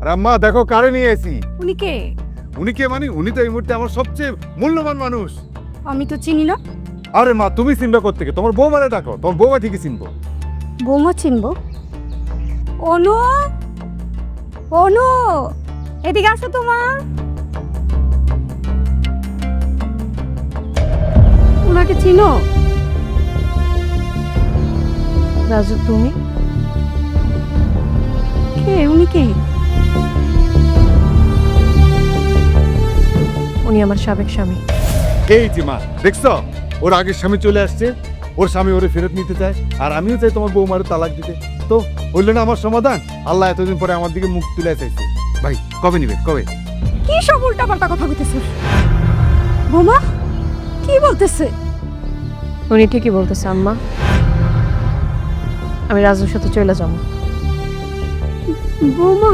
আর আম্মা দেখো কারে নিয়ে এসি উনি কে? উনি কে মানে? উনি তো এই মুহূর্তে আমার সবচেয়ে মূল্যবান মানুষ। আমি তো চিনি না। আরে মা তুমি চিনবে কোথেকে তোমার বৌমারে ডাকো। তোমার বৌমা ঠিকই চিনবো। বৌমা চিনবো? অনু! অনু! এদিকে আসো তোমা ওনাকে চিনো? রাজু তুমি? উনি কে উনি আমার সাবেক স্বামী। এই যে মা? দেখছ? ওর আগের স্বামী চলে আসছে। ওর স্বামী ওরে ফেরত নিতে চায়। আর আমিও চাই তোমার বৌমারে তালাক দিতে। তো হইল না আমার সমাধান? আল্লাহ এতদিন পরে আমার দিকে মুখ তুলে চাইছে। ভাই কবে নিবে? কবে? কি সব উল্টা পাল্টা কথা কইতেছিস বৌমা কি বলতেছে? উনি ঠিকই বলতেছে আম্মা। আমি রাজুর সাথে চলে যাব। বৌমা